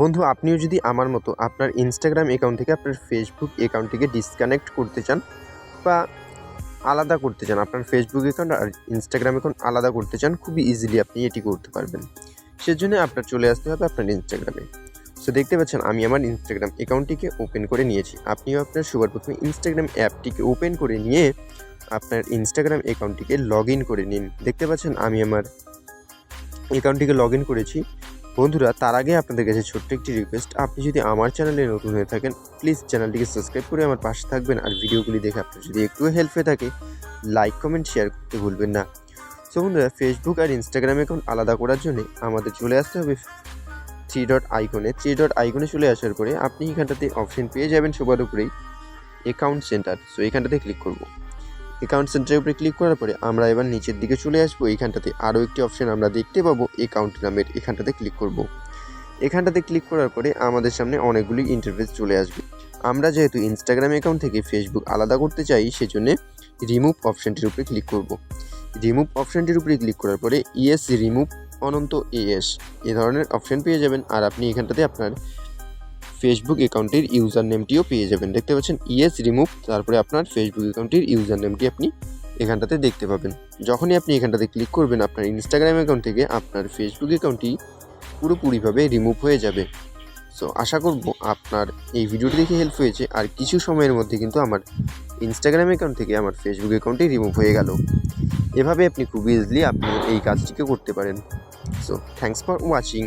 বন্ধু, আপনিও যদি আমার মতো আপনার ইনস্টাগ্রাম অ্যাকাউন্ট থেকে আপনার ফেসবুক অ্যাকাউন্টটিকে ডিসকানেক্ট করতে চান বা আলাদা করতে চান, আপনার ফেসবুক অ্যাকাউন্ট আর ইনস্টাগ্রাম অ্যাকাউন্ট আলাদা করতে চান, খুবই ইজিলি আপনি এটি করতে পারবেন। সেজন্য আপনার চলে আসতে হবে আপনার ইনস্টাগ্রামে সো দেখতে পাচ্ছেন, আমি আমার ইনস্টাগ্রাম অ্যাকাউন্টটিকে ওপেন করে নিয়েছি। আপনিও আপনার সবার প্রথমে ইনস্টাগ্রাম অ্যাপটিকে ওপেন করে নিয়ে আপনার ইনস্টাগ্রাম অ্যাকাউন্টটিকে লগ ইন করে নিন। দেখতে পাচ্ছেন, আমি আমার অ্যাকাউন্টটিকে লগ ইন করেছি। বন্ধুরা, তার আগে আপনাদের কাছে ছোট্ট একটি রিকোয়েস্ট আপনি যদি আমার চ্যানেলে নতুন হয়ে থাকেন প্লিজ চ্যানেলটিকে সাবস্ক্রাইব করে আমার পাশে থাকবেন আর ভিডিওগুলি দেখে আপনার যদি একটু হেল্প হয়ে থাকে লাইক কমেন্ট শেয়ার করতে ভুলবেন না। সো বন্ধুরা ফেসবুক আর ইনস্টাগ্রাম অ্যাকাউন্ট আলাদা করার জন্য আমাদের চলে আসতে হবে থ্রি ডট আইকনে থ্রি ডট আইকনে চলে আসার পরে আপনি এখানটাতে অপশন পেয়ে যাবেন সবার উপরেই অ্যাকাউন্ট সেন্টার সো এখানটাতে ক্লিক করব। অ্যাকাউন্ট সেন্টারের উপরে ক্লিক করার পরে আমরা এবার নিচের দিকে চলে আসব। এইখানটাতে আরও একটি অপশন আমরা দেখতে পাবো অ্যাকাউন্ট নামের এখানটাতে ক্লিক করব। এখানটাতে ক্লিক করার পরে আমাদের সামনে অনেকগুলি ইন্টারফেস চলে আসবে। আমরা যেহেতু ইনস্টাগ্রাম অ্যাকাউন্ট থেকে ফেসবুক আলাদা করতে চাই, সেজন্য রিমুভ অপশনটির উপরে ক্লিক করব। রিমুভ অপশনটির উপরে ক্লিক করার পরে ইএস রিমুভ অনন্ত এএস এ ধরনের অপশন পেয়ে যাবেন। আর আপনি এখানটাতে আপনার ফেসবুক অ্যাকাউন্টের ইউজার নেমটিও পেয়ে যাবেন। দেখতে পাচ্ছেন ইএস রিমুভ তারপরে আপনার ফেসবুক অ্যাকাউন্টের ইউজার নেমটি আপনি এখানটাতে দেখতে পাবেন। যখনই আপনি এখানটাতে ক্লিক করবেন, আপনার ইনস্টাগ্রাম অ্যাকাউন্ট থেকে আপনার ফেসবুক অ্যাকাউন্টটি পুরোপুরিভাবে রিমুভ হয়ে যাবে। সো আশা করব আপনার এই ভিডিওটি দেখে হেল্প হয়েছে। আর কিছু সময়ের মধ্যে কিন্তু আমার ইনস্টাগ্রাম অ্যাকাউন্ট থেকে আমার ফেসবুক অ্যাকাউন্টটি রিমুভ হয়ে গেল। এভাবে আপনি খুব ইজিলি আপনি এই কাজটিকে করতে পারেন। So thanks for watching